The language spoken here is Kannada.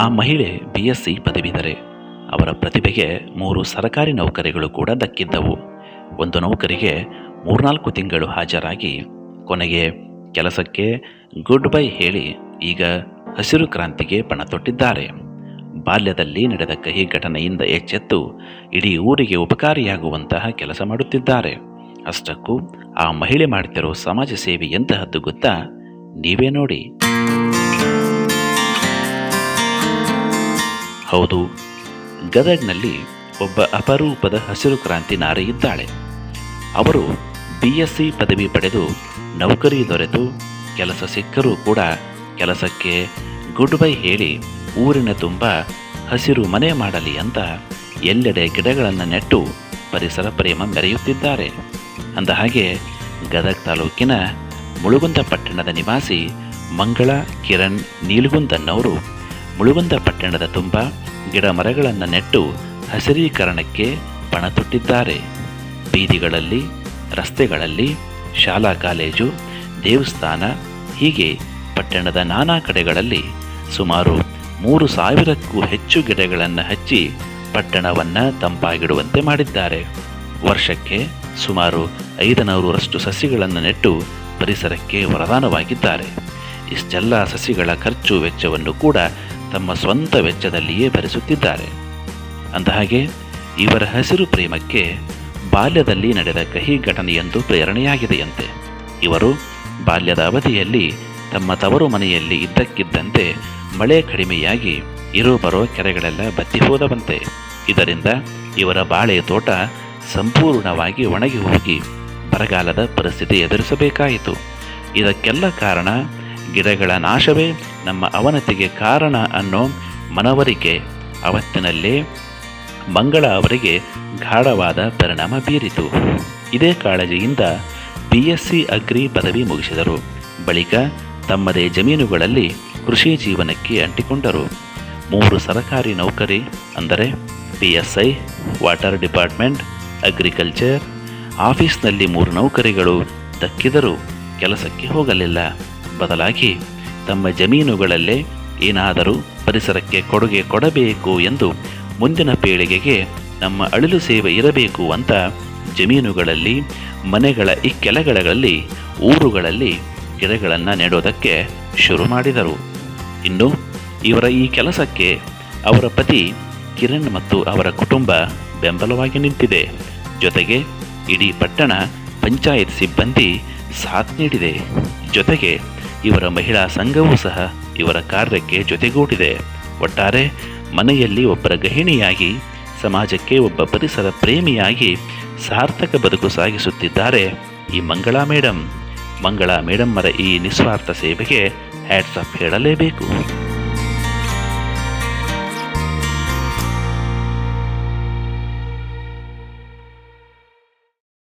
ಆ ಮಹಿಳೆ ಬಿ ಎಸ್ ಸಿ ಪದವೀಧರೆ. ಅವರ ಪ್ರತಿಭೆಗೆ ಮೂರು ಸರಕಾರಿ ನೌಕರಿಗಳು ಕೂಡ ದಕ್ಕಿದ್ದವು. ಒಂದು ನೌಕರಿಗೆ ಮೂರ್ನಾಲ್ಕು ತಿಂಗಳು ಹಾಜರಾಗಿ ಕೊನೆಗೆ ಕೆಲಸಕ್ಕೆ ಗುಡ್ ಬೈ ಹೇಳಿ ಈಗ ಹಸಿರು ಕ್ರಾಂತಿಗೆ ಪಣ ತೊಟ್ಟಿದ್ದಾರೆ. ಬಾಲ್ಯದಲ್ಲಿ ನಡೆದ ಕಹಿ ಘಟನೆಯಿಂದ ಎಚ್ಚೆತ್ತು ಇಡೀ ಊರಿಗೆ ಉಪಕಾರಿಯಾಗುವಂತಹ ಕೆಲಸ ಮಾಡುತ್ತಿದ್ದಾರೆ. ಅಷ್ಟಕ್ಕೂ ಆ ಮಹಿಳೆ ಮಾಡುತ್ತಿರೋ ಸಮಾಜ ಸೇವೆ ಎಂತಹದ್ದು ಗೊತ್ತಾ? ನೀವೇ ನೋಡಿ. ಹೌದು. ಗದಗ್ನಲ್ಲಿ ಒಬ್ಬ ಅಪರೂಪದ ಹಸಿರು ಕ್ರಾಂತಿ ನಾರಿ ಇದ್ದಾಳೆ. ಅವರು ಬಿ ಎಸ್ ಸಿ ಪದವಿ ಪಡೆದು ನೌಕರಿ ದೊರೆತು. ಕೆಲಸ ಸಿಕ್ಕರೂ ಕೂಡ ಕೆಲಸಕ್ಕೆ ಗುಡ್ ಬೈ ಹೇಳಿ ಊರಿನ ತುಂಬ ಹಸಿರು ಮನೆ ಮಾಡಲಿ ಅಂತ ಎಲ್ಲೆಡೆ ಗಿಡಗಳನ್ನು ನೆಟ್ಟು ಪರಿಸರ ಪ್ರೇಮ ಮೆರೆಯುತ್ತಿದ್ದಾರೆ. ಅಂದ ಹಾಗೆ ಗದಗ ತಾಲೂಕಿನ ಮುಳುಗುಂದ ಪಟ್ಟಣದ ನಿವಾಸಿ ಮಂಗಳ ಕಿರಣ್ ನೀಲಗುಂದನ್ನವರು ಮುಳುಗುಂದ ಪಟ್ಟಣದ ತುಂಬ ಗಿಡ ಮರಗಳನ್ನು ನೆಟ್ಟು ಹಸಿರೀಕರಣಕ್ಕೆ ಪಣ ತೊಟ್ಟಿದ್ದಾರೆ ಬೀದಿಗಳಲ್ಲಿ, ರಸ್ತೆಗಳಲ್ಲಿ, ಶಾಲಾ ಕಾಲೇಜು, ದೇವಸ್ಥಾನ, ಹೀಗೆ ಪಟ್ಟಣದ ನಾನಾ ಕಡೆಗಳಲ್ಲಿ ಸುಮಾರು ಮೂರು ಸಾವಿರಕ್ಕೂ ಹೆಚ್ಚು ಗಿಡಗಳನ್ನು ಹಚ್ಚಿ ಪಟ್ಟಣವನ್ನು ತಂಪಾಗಿಡುವಂತೆ ಮಾಡಿದ್ದಾರೆ. ವರ್ಷಕ್ಕೆ ಸುಮಾರು ಐದನೂರರಷ್ಟು ಸಸಿಗಳನ್ನು ನೆಟ್ಟು ಪರಿಸರಕ್ಕೆ ವರದಾನವಾಗಿದ್ದಾರೆ. ಇಷ್ಟೆಲ್ಲ ಸಸಿಗಳ ಖರ್ಚು ವೆಚ್ಚವನ್ನು ಕೂಡ ತಮ್ಮ ಸ್ವಂತ ವೆಚ್ಚದಲ್ಲಿಯೇ ಭರಿಸುತ್ತಿದ್ದಾರೆ ಅಂದಹಾಗೆ, ಇವರ ಹಸಿರು ಪ್ರೇಮಕ್ಕೆ ಬಾಲ್ಯದಲ್ಲಿ ನಡೆದ ಕಹಿ ಘಟನೆಯೊಂದು ಪ್ರೇರಣೆಯಾಗಿದೆಯಂತೆ. ಇವರು ಬಾಲ್ಯದ ಅವಧಿಯಲ್ಲಿ ತಮ್ಮ ತವರು ಮನೆಯಲ್ಲಿ ಇದ್ದಕ್ಕಿದ್ದಂತೆ ಮಳೆ ಕಡಿಮೆಯಾಗಿ ಇರೋ ಬರೋ ಕೆರೆಗಳೆಲ್ಲ ಬತ್ತಿ ಹೋದವಂತೆ. ಇದರಿಂದ ಇವರ ಬಾಳೆ ತೋಟ ಸಂಪೂರ್ಣವಾಗಿ ಒಣಗಿ ಹೋಗಿ ಬರಗಾಲದ ಪರಿಸ್ಥಿತಿ ಎದುರಿಸಬೇಕಾಯಿತು. ಇದಕ್ಕೆಲ್ಲ ಕಾರಣ ಗಿಡಗಳ ನಾಶವೇ ನಮ್ಮ ಅವನತಿಗೆ ಕಾರಣ ಅನ್ನೋ ಮನವರಿಕೆ ಅವತ್ತಿನಲ್ಲೇ ಮಂಗಳ ಅವರಿಗೆ ಗಾಢವಾದ ಪರಿಣಾಮ ಬೀರಿತು. ಇದೇ ಕಾಳಜಿಯಿಂದ ಬಿ ಎಸ್ ಸಿ ಅಗ್ರಿ ಪದವಿ ಮುಗಿಸಿದರು. ಬಳಿಕ ತಮ್ಮದೇ ಜಮೀನುಗಳಲ್ಲಿ ಕೃಷಿ ಜೀವನಕ್ಕೆ ಅಂಟಿಕೊಂಡರು. ಮೂರು ಸರಕಾರಿ ನೌಕರಿ, ಅಂದರೆ P S I water department, agriculture, ಆಫೀಸ್ನಲ್ಲಿ ಮೂರು ನೌಕರಿಗಳು ದಕ್ಕಿದರೂ ಕೆಲಸಕ್ಕೆ ಹೋಗಲಿಲ್ಲ. ಬದಲಾಗಿ ತಮ್ಮ ಜಮೀನುಗಳಲ್ಲೇ ಏನಾದರೂ ಪರಿಸರಕ್ಕೆ ಕೊಡುಗೆ ಕೊಡಬೇಕು ಎಂದು ಮುಂದಿನ ಪೀಳಿಗೆಗೆ ನಮ್ಮ ಅಳಿಲು ಸೇವೆ ಇರಬೇಕು ಅಂತ ಜಮೀನುಗಳಲ್ಲಿ, ಮನೆಗಳ ಇಕ್ಕೆಲಗಳಲ್ಲಿ, ಊರುಗಳಲ್ಲಿ ಗಿಡಗಳನ್ನು ನೆಡೋದಕ್ಕೆ ಶುರು ಮಾಡಿದರು. ಇನ್ನು ಇವರ ಈ ಕೆಲಸಕ್ಕೆ ಅವರ ಪತಿ ಕಿರಣ್ ಮತ್ತು ಅವರ ಕುಟುಂಬ ಬೆಂಬಲವಾಗಿ ನಿಂತಿದೆ. ಜೊತೆಗೆ ಇಡೀ ಪಟ್ಟಣ ಪಂಚಾಯತ್ ಸಿಬ್ಬಂದಿ ಸಾಥ್ ನೀಡಿದೆ. ಜೊತೆಗೆ ಇವರ ಮಹಿಳಾ ಸಂಘವೂ ಸಹ ಇವರ ಕಾರ್ಯಕ್ಕೆ ಜೊತೆಗೂಡಿದೆ. ಒಟ್ಟಾರೆ, ಮನೆಯಲ್ಲಿ ಒಬ್ಬರ ಗೃಹಿಣಿಯಾಗಿ, ಸಮಾಜಕ್ಕೆ ಒಬ್ಬ ಪರಿಸರ ಪ್ರೇಮಿಯಾಗಿ ಸಾರ್ಥಕ ಬದುಕು ಸಾಗಿಸುತ್ತಿದ್ದಾರೆ ಈ ಮಂಗಳಾ ಮೇಡಮ್ ಮಂಗಳಾ ಮೇಡಮ್ಮರ ಈ ನಿಸ್ವಾರ್ಥ ಸೇವೆಗೆ ಹ್ಯಾಟ್ಸ್ ಆಫ್ ಹೇಳಲೇಬೇಕು.